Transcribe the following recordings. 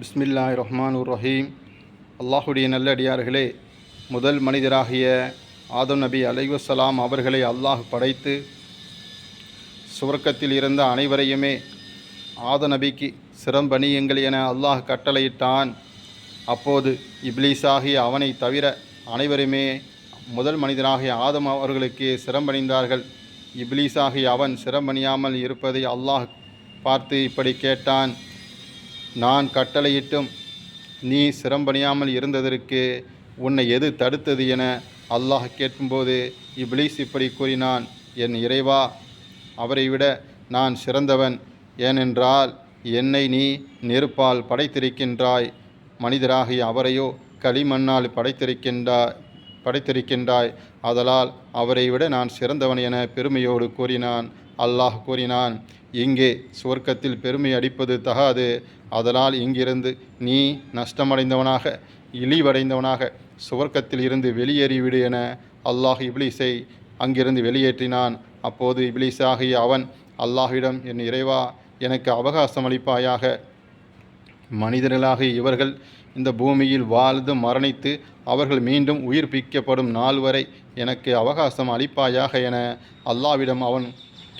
பிஸ்மில்லாய் ரஹ்மான் உர் ரஹீம் அல்லாஹுடைய நல்லடியார்களே முதல் மனிதராகிய ஆதம் நபி அலைவசலாம் அவர்களை அல்லாஹ் படைத்து சுவர்க்கத்தில் இருந்த அனைவரையுமே ஆத நபிக்கு சிறம்பணியுங்கள் என அல்லாஹ் கட்டளையிட்டான். அப்போது இப்லீஸாகிய அவனை தவிர அனைவருமே முதல் மனிதனாகிய ஆதம் அவர்களுக்கு சிரம்பணிந்தார்கள் இப்லீஸாகிய அவன் சிரம்பணியாமல் இருப்பதை அல்லாஹ் பார்த்து இப்படி கேட்டான். நான் கட்டளையிட்டும் நீ சிரம்பணியாமல் இருந்ததற்கு உன்னை எது தடுத்தது என அல்லாஹ் கேட்கும்போது இப்லீஸ் இப்படி கூறினான் என் இறைவா அவரை விட நான் சிறந்தவன். ஏனென்றால் என்னை நீ நெருப்பால் படைத்திருக்கின்றாய். மனிதராகிய அவரையோ களிமண்ணால் படைத்திருக்கின்றாய் படைத்திருக்கின்றாய். ஆதலால் அவரை விட நான் சிறந்தவன் என பெருமையோடு கூறினான். அல்லாஹ் கூறினான் இங்கே சுவர்க்கத்தில் பெருமை அடிப்பது தகாது. அதனால் இங்கிருந்து நீ நஷ்டமடைந்தவனாக இழிவடைந்தவனாக சுவர்க்கத்தில் இருந்து வெளியேறிவிடு என அல்லாஹ் இப்லீஸை அங்கிருந்து வெளியேற்றினான். அப்போது இப்லீஸாகிய அவன் அல்லாஹ்விடம் என் இறைவா எனக்கு அவகாசம் அளிப்பாயாக. மனிதர்களாகிய இவர்கள் இந்த பூமியில் வாழ்ந்து மரணித்து அவர்கள் மீண்டும் உயிர்ப்பிக்கப்படும் நாள் வரை எனக்கு அவகாசம் அளிப்பாயாக என அல்லாவிடம் அவன்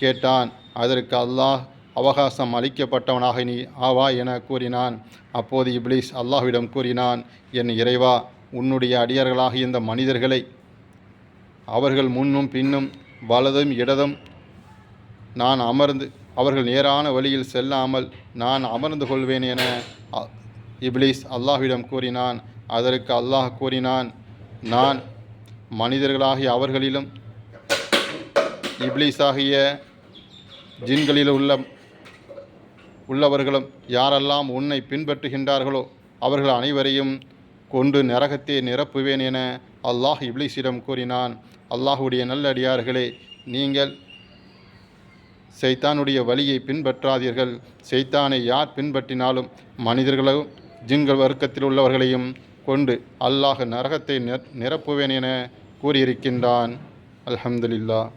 கேட்டான். அதற்கு அல்லாஹ் அவகாசம் அளிக்கப்பட்டவனாக நீ ஆவா என கூறினான். அப்போது இப்லீஸ் அல்லாஹ்விடம் கூறினான் என் இறைவா உன்னுடைய அடியார்களாக இந்த மனிதர்களை அவர்கள் முன்னும் பின்னும் வலதும் இடதும் நான் அமர்ந்து அவர்கள் நேரான வழியில் செல்லாமல் நான் அமர்ந்து கொள்வேன் என இப்ளீஸ் இப்லீஸ் அல்லாஹ்விடம் கூறினான். அதற்கு அல்லாஹ் கூறினான் நான் மனிதர்களாகிய அவர்களிலும் இப்ளீஸாகிய ஜின்களில் உள்ள உள்ளவர்களும் யாரெல்லாம் உன்னை பின்பற்றுகின்றார்களோ அவர்கள் அனைவரையும் கொண்டு நரகத்தை நிரப்புவேன் என அல்லாஹ் இப்ளிசிடம் கூறினான். அல்லாஹுடைய நல்லடியார்களே நீங்கள் செய்தானுடைய வழியை பின்பற்றாதீர்கள். செய்தானை யார் பின்பற்றினாலும் மனிதர்களும் ஜின்கள் வர்க்கத்தில் உள்ளவர்களையும் கொண்டு அல்லாஹ் நரகத்தை நிரப்புவேன் என கூறியிருக்கின்றான். அல்ஹம்துலில்லாஹ்.